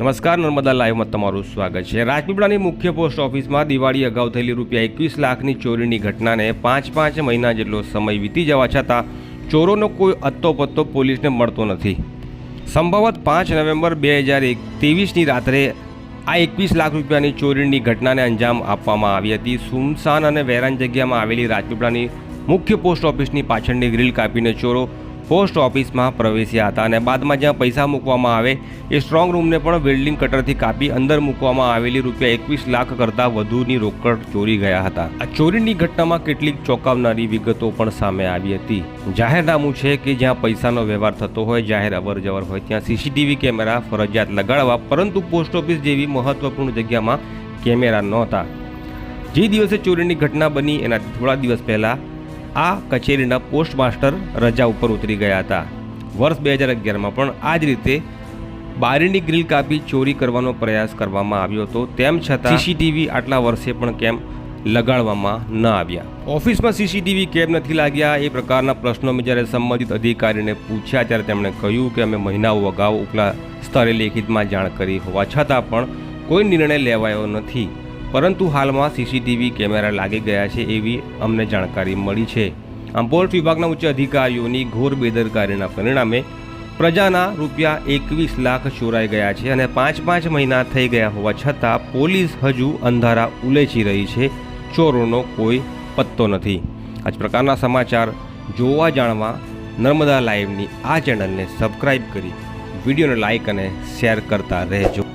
નમસ્કાર, નર્મદા લાઈવમાં તમારું સ્વાગત છે. રાજપીપળાની મુખ્ય પોસ્ટ ઓફિસમાં દિવાળી અગાઉ થયેલી રૂપિયા એકવીસ લાખની ચોરીની ઘટનાને પાંચ પાંચ મહિના જેટલો સમય વીતી જવા છતાં ચોરોનો કોઈ અત્તો પત્તો પોલીસને મળતો નથી. સંભવત પાંચ નવેમ્બર બે હજાર એક ત્રેવીસની રાત્રે આ એકવીસ લાખ રૂપિયાની ચોરીની ઘટનાને અંજામ આપવામાં આવી હતી. સુમસાન અને વેરાન જગ્યામાં આવેલી રાજપીપળાની મુખ્ય પોસ્ટ ઓફિસની પાછળની ગ્રીલ કાપીને ચોરો પોસ્ટ ઓફિસમાં પ્રવેશ્યા હતા અને બાદમાં જ્યાં પૈસા મૂકવામાં આવે એ સ્ટ્રોંગ રૂમને પણ વેલ્ડિંગ કટરથી કાપી અંદર મૂકવામાં આવેલી રૂપિયા એકવીસ લાખ કરતાં વધુની રોકડ ચોરી ગયા હતા. આ ચોરીની ઘટનામાં કેટલીક ચોંકાવનારી વિગતો પણ સામે આવી હતી. જાહેરનામું છે કે જ્યાં પૈસાનો વ્યવહાર થતો હોય, જાહેર અવરજવર હોય, ત્યાં સીસીટીવી કેમેરા ફરજિયાત લગાડવા, પરંતુ પોસ્ટ ઓફિસ જેવી મહત્વપૂર્ણ જગ્યામાં કેમેરા નહોતા. જે દિવસે ચોરીની ઘટના બની એનાથી થોડા દિવસ પહેલાં આ કચેરીના પોસ્ટમાસ્ટર રજા ઉપર ઉતરી ગયા હતા. વર્ષ બે હજાર અગિયારમાં પણ આ જ રીતે બારીની ગ્રીલ કાપી ચોરી કરવાનો પ્રયાસ કરવામાં આવ્યો હતો. તેમ છતાં સીસીટીવી આટલા વર્ષે પણ કેમ લગાડવામાં ન આવ્યા. ઓફિસમાં સીસીટીવી કેમ નથી લાગ્યા એ પ્રકારના પ્રશ્નો મેં જ્યારે સંબંધિત અધિકારીને પૂછ્યા ત્યારે તેમણે કહ્યું કે અમે મહિનાઓ અગાઉ ઉપલા સ્તરે લેખિતમાં જાણ કરી હોવા છતાં પણ કોઈ નિર્ણય લેવાયો નથી. પરંતુ હાલમાં સીસીટીવી કેમેરા લાગી ગયા છે એવી અમને જાણકારી મળી છે. આમ પોલીસ વિભાગના ઉચ્ચ અધિકારીઓની ઘોર બેદરકારીના પરિણામે પ્રજાના રૂપિયા એકવીસ લાખ ચોરાઈ ગયા છે અને પાંચ પાંચ મહિના થઈ ગયા હોવા છતાં પોલીસ હજુ અંધારા ઉલેચી રહી છે. ચોરોનો કોઈ પત્તો નથી. આ જ પ્રકારના સમાચાર જોવા જાણવા નર્મદા લાઈવની આ ચેનલને સબસ્ક્રાઈબ કરી વિડીયોને લાઇક અને શેર કરતા રહેજો.